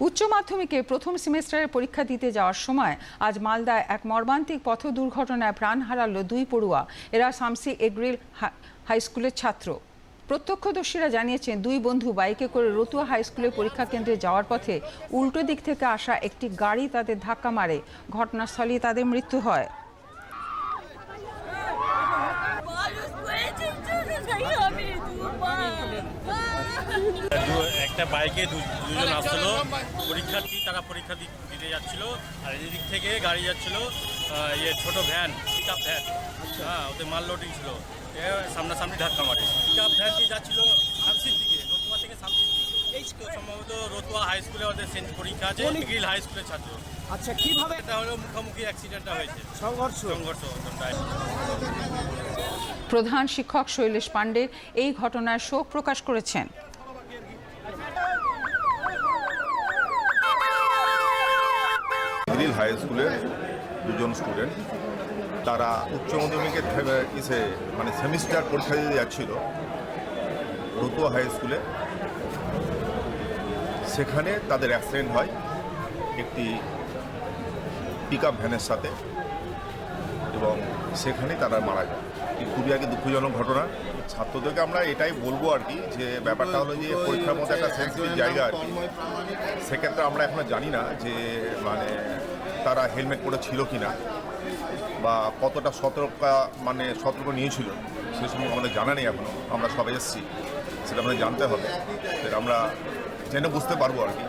উচ্চ মাধ্যমিকে প্রথম সেমেস্টারের পরীক্ষা দিতে যাওয়ার সময় আজ মালদায় এক মর্মান্তিক পথ দুর্ঘটনায় প্রাণ হারালো দুই পড়ুয়া। এরা শামসি এগ্রিল হা- হাই স্কুলের ছাত্র। প্রত্যক্ষদর্শীরা জানিয়েছেন, দুই বন্ধু বাইকে করে রতুয়া হাই স্কুলের পরীক্ষা কেন্দ্রে যাওয়ার পথে উল্টো দিক থেকে আসা একটি গাড়ি তাদের ধাক্কা মারে। ঘটনাস্থলেই তাদের মৃত্যু হয়। একটা বাইকে দুজন আসছিল পরীক্ষার্থী তারা পরীক্ষা দিতে যাচ্ছিল। আর এদিক থেকে গাড়ি যাচ্ছিল ইয়ে ছোট ভ্যান পিক আপ ভ্যান হ্যাঁ ওতে মাল লোডিং ছিল। এ সামনাসামনি ধাক্কা মারে। পিক আপ ভ্যানটি যাচ্ছিল শামসির দিকে রতুয়া থেকে শামসির দিকে। এই সম্ভবত রতুয়া হাই স্কুলে ওদের সেন্ট পরীক্ষা আছে গিল হাই স্কুলের ছাত্র। আচ্ছা কীভাবে এটা হলো মুখোমুখি অ্যাক্সিডেন্টটা হয়েছে। সংঘর্ষ। সংঘর্ষ প্রধান শিক্ষক শৈলেশ পাণ্ডে এই ঘটনায় শোক প্রকাশ করেছেন। হাই স্কুলের দুজন স্টুডেন্ট। তারা উচ্চ মাধ্যমিকের ইসে মানে সেমিস্টার পরীক্ষা দিতে যাচ্ছিল রতুয়া হাই স্কুলে। সেখানে তাদের অ্যাক্সিডেন্ট হয় একটি পিক আপ ভ্যানের সাথে। সেখানেই তারা মারা যায়। খুবই আগে দুঃখজনক ঘটনা। ছাত্রদেরকে আমরা এটাই বলব আর কি, যে ব্যাপারটা হলো যে পরীক্ষার মধ্যে একটা সেন্সিটিভ জায়গা আর কি। সেক্ষেত্রে আমরা এখনও জানি না যে মানে তারা হেলমেট পরে ছিল কি না বা কতটা সতর্কতা মানে সতর্ক নিয়েছিল, সে সম্পর্কে আমাদের জানা নেই এখনও। আমরা সবাই এসেছি, সেটা আমাদের জানতে হবে। সেটা আমরা জেনে বুঝতে পারব আর কি।